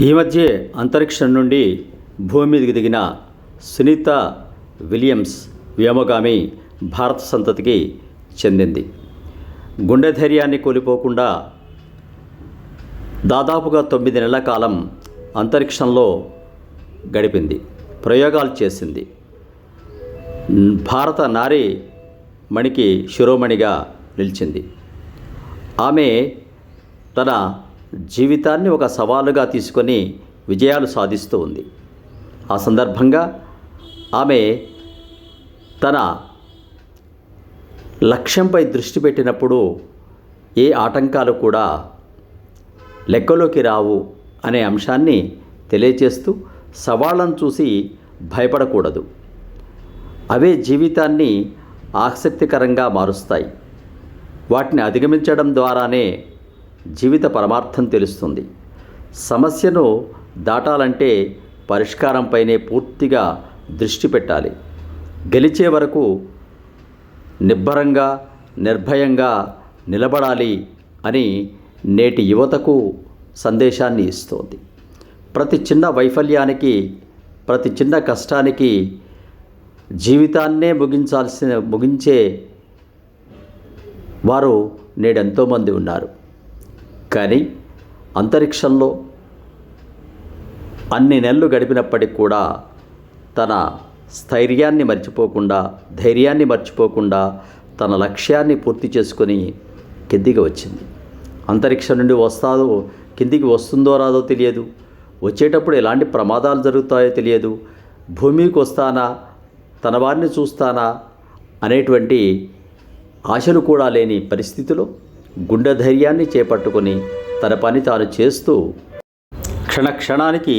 ఈ మధ్య అంతరిక్షం నుండి భూమి మీదకి దిగిన సునీత విలియమ్స్ వ్యోమగామి భారత సంతతికి చెందింది. గుండె ధైర్యాన్ని కోల్పోకుండా దాదాపుగా తొమ్మిది నెలల కాలం అంతరిక్షంలో గడిపింది ప్రయోగాలు చేసింది. భారత నారి మణికి శిరోమణిగా నిలిచింది. ఆమె తన జీవితాన్ని ఒక సవాలుగా తీసుకొని విజయాలు సాధిస్తూ ఉంది. ఆ సందర్భంగా ఆమె తన లక్ష్యంపై దృష్టి పెట్టినప్పుడు ఏ ఆటంకాలు కూడా లెక్కలోకి రావు అనే అంశాన్ని తెలియచేస్తూ సవాళ్ళను చూసి భయపడకూడదు. అవే జీవితాన్ని ఆసక్తికరంగా మారుస్తాయి. వాటిని అధిగమించడం ద్వారానే జీవిత పరమార్థం తెలుస్తుంది. సమస్యను దాటాలంటే పరిష్కారంపైనే పూర్తిగా దృష్టి పెట్టాలి. గెలిచే వరకు నిబ్బరంగా నిర్భయంగా నిలబడాలి అని నేటి యువతకు సందేశాన్ని ఇస్తోంది. ప్రతి చిన్న వైఫల్యానికి ప్రతి చిన్న కష్టానికి జీవితాన్నే ముగించాల్సిన ముగించే వారు నేడు ఎంతోమంది ఉన్నారు. కానీ అంతరిక్షంలో అన్ని నెలలు గడిపినప్పటికి కూడా తన స్థైర్యాన్ని మర్చిపోకుండా ధైర్యాన్ని మర్చిపోకుండా తన లక్ష్యాన్ని పూర్తి చేసుకొని కిందికి వచ్చింది. అంతరిక్షం నుండి వస్తాదో కిందికి వస్తుందో రాదో తెలియదు. వచ్చేటప్పుడు ఎలాంటి ప్రమాదాలు జరుగుతాయో తెలియదు. భూమికి వస్తానా? తన వారిని చూస్తానా? అనేటువంటి ఆశలు కూడా లేని పరిస్థితిలో గుండె ధైర్యాన్ని చేపట్టుకుని తన పని తాను చేస్తూ క్షణ క్షణానికి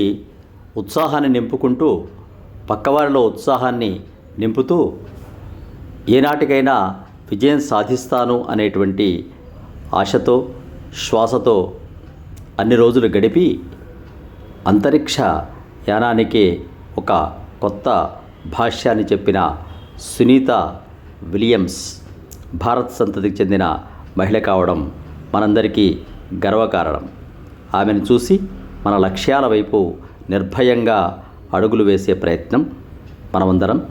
ఉత్సాహాన్ని నింపుకుంటూ పక్కవారిలో ఉత్సాహాన్ని నింపుతూ ఏనాటికైనా విజయం సాధిస్తాను అనేటువంటి ఆశతో శ్వాసతో అన్ని రోజులు గడిపి అంతరిక్ష యానానికి ఒక కొత్త భాష్యాన్ని చెప్పిన సునీత విలియమ్స్ భారత్ సంతతికి చెందిన మహిళ కావడం మనందరికీ గర్వకారణం. ఆమెను చూసి మన లక్ష్యాల వైపు నిర్భయంగా అడుగులు వేసే ప్రయత్నం మనమందరం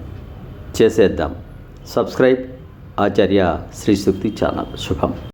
చేసేద్దాం. Subscribe Acharya Shri Shakti channel. శుభం.